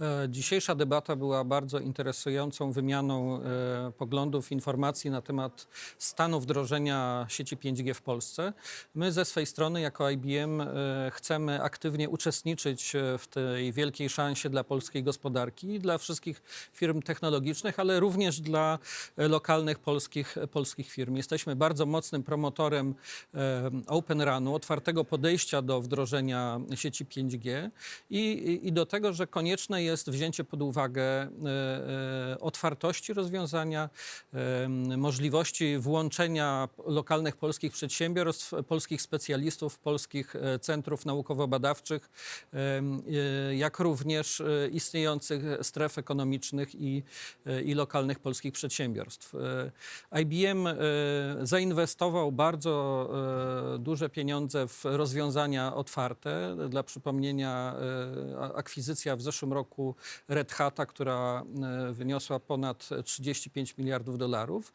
E, Dzisiejsza debata była bardzo interesującą wymianą e, poglądów, informacji na temat stanu wdrożenia sieci 5G w Polsce. My ze swej strony jako IBM e, chcemy aktywnie uczestniczyć w tej wielkiej szansie dla polskiej gospodarki, dla wszystkich firm technologicznych, ale również dla lokalnych polskich, polskich firm. Jesteśmy bardzo mocnym promotorem Open Runu, otwartego podejścia do wdrożenia sieci 5G i, i- i do tego, że konieczne jest wzięcie pod uwagę e, e, otwartości rozwiązania, możliwości włączenia lokalnych polskich przedsiębiorstw, polskich specjalistów, polskich e, centrów naukowo-badawczych, jak również istniejących stref ekonomicznych i, i lokalnych polskich przedsiębiorstw. IBM zainwestował bardzo duże pieniądze w rozwiązania otwarte. Dla przypomnienia akwizycja w zeszłym roku Red Hata, która e, wyniosła ponad 35 miliardów dolarów.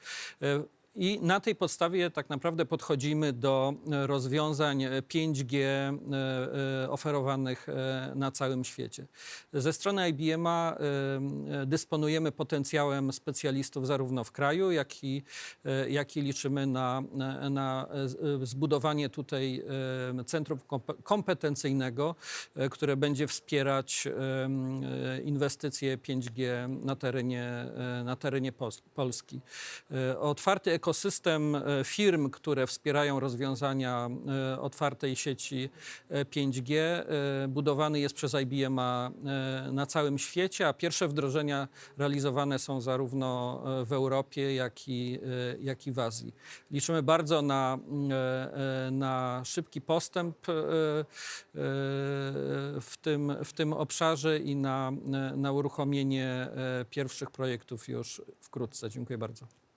I na tej podstawie tak naprawdę podchodzimy do rozwiązań 5G e, e, oferowanych e, na całym świecie. Ze strony IBM-a e, dysponujemy potencjałem specjalistów zarówno w kraju, jak i, jak i liczymy na, na, zbudowanie tutaj centrum kompe- kompetencyjnego, które będzie wspierać inwestycje 5G na terenie, na terenie Polski. Otwarty ekosystem e, firm, które wspierają rozwiązania e, otwartej sieci e, 5G, e, budowany jest przez IBM na całym świecie, a pierwsze wdrożenia realizowane są zarówno w Europie, jak i, jak i w Azji. Liczymy bardzo na, na szybki postęp w tym, w tym obszarze i na, na uruchomienie pierwszych projektów już wkrótce. Dziękuję bardzo.